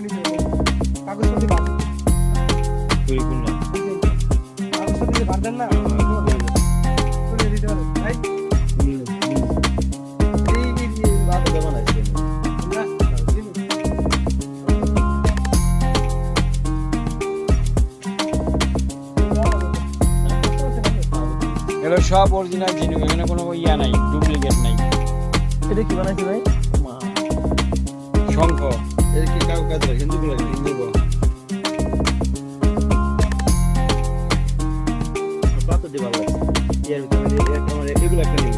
করে নিতে হবে। কাগজপত্র বাদ। বাদ সব অরিজিনাল জিনিস এখানে কোনো ইয়া নাই ডুপ্লিকেট নাই। এটা কি বানাইছে ভাই? শঙ্খ। এদেরকে কাউ কাজ হিন্দুগুলো হিন্দু বলা কত দিবা এগুলো একটা